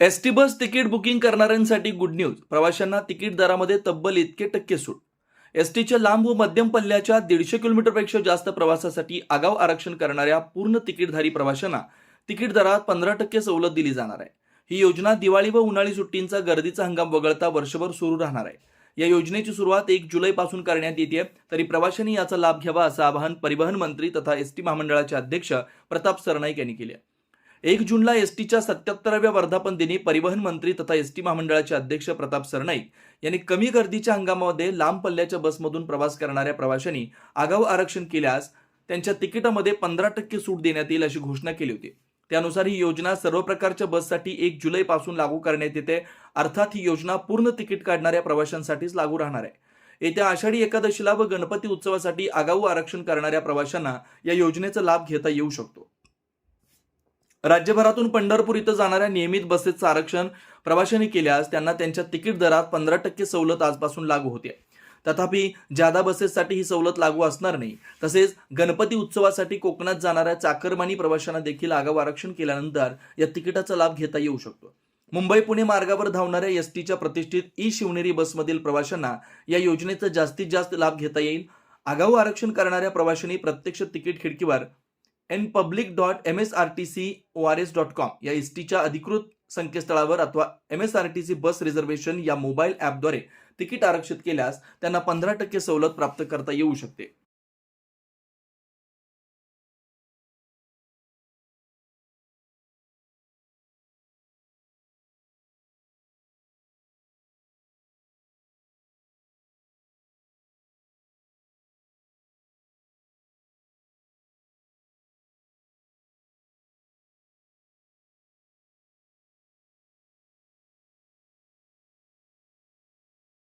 S T bus ticket booking करणाऱ्यांसाठी good news प्रवाशांना ticket दरामध्ये तब्बल इतके टक्के सूट. एस टीच्या लांब व मध्यम पल्ल्याच्या दीडशे किलोमीटरपेक्षा जास्त प्रवासासाठी आगाव आरक्षण करणाऱ्या पूर्ण तिकीटधारी प्रवाशांना तिकीट दरात पंधरा टक्के सवलत दिली जाणार आहे. ही योजना दिवाळी व उन्हाळी सुट्टींचा गर्दीचा हंगाम वगळता वर्षभर सुरू राहणार आहे. या योजनेची सुरुवात एक जुलैपासून करण्यात येते. तरी प्रवाशांनी याचा लाभ घ्यावा असं आवाहन परिवहन मंत्री तथा एस टी महामंडळाचे अध्यक्ष प्रताप सरनाईक यांनी केले आहे. एक जूनला एसटीच्या सत्याहत्तराव्या वर्धापन दिनी परिवहन मंत्री तथा एसटी महामंडळाचे अध्यक्ष प्रताप सरनाईक यांनी कमी गर्दीच्या हंगामामध्ये लांब पल्ल्याच्या बसमधून प्रवास करणाऱ्या प्रवाशांनी आगाऊ आरक्षण केल्यास त्यांच्या तिकिटामध्ये पंधरा टक्के सूट देण्यात येईल अशी घोषणा केली होती. त्यानुसार ही योजना सर्व प्रकारच्या बससाठी एक जुलैपासून लागू करण्यात येते. अर्थात ही योजना पूर्ण तिकीट काढणाऱ्या प्रवाशांसाठीच लागू राहणार आहे. येत्या आषाढी एकादशीला व गणपती उत्सवासाठी आगाऊ आरक्षण करणाऱ्या प्रवाशांना या योजनेचा लाभ घेता येऊ शकतो. राज्यभरातून पंढरपूर इथं जाणाऱ्या नियमित बसेसचं आरक्षण प्रवाशांनी केल्यास त्यांना त्यांच्या तिकीट दरात पंधरा टक्के सवलत आजपासून लागू होते. तथापि जादा बसेससाठी ही सवलत लागू असणार नाही तसेच गणपती उत्सवासाठी कोकणात जाणाऱ्या चाकरमानी प्रवाशांना देखील आगाऊ आरक्षण केल्यानंतर या तिकिटाचा लाभ घेता येऊ शकतो. मुंबई पुणे मार्गावर धावणाऱ्या एस टीच्या प्रतिष्ठित ई शिवनेरी बसमधील प्रवाशांना या योजनेचा जास्तीत जास्त लाभ घेता येईल. आगाऊ आरक्षण करणाऱ्या प्रवाशांनी प्रत्यक्ष तिकीट खिडकीवर N public dot M S R T C O R S dot com या एस टीच्या अधिकृत संकेतस्थळावर अथवा M S R T C bus reservation या मोबाईल ॲपद्वारे तिकीट आरक्षित केल्यास त्यांना पंधरा टक्के सवलत प्राप्त करता येऊ शकते.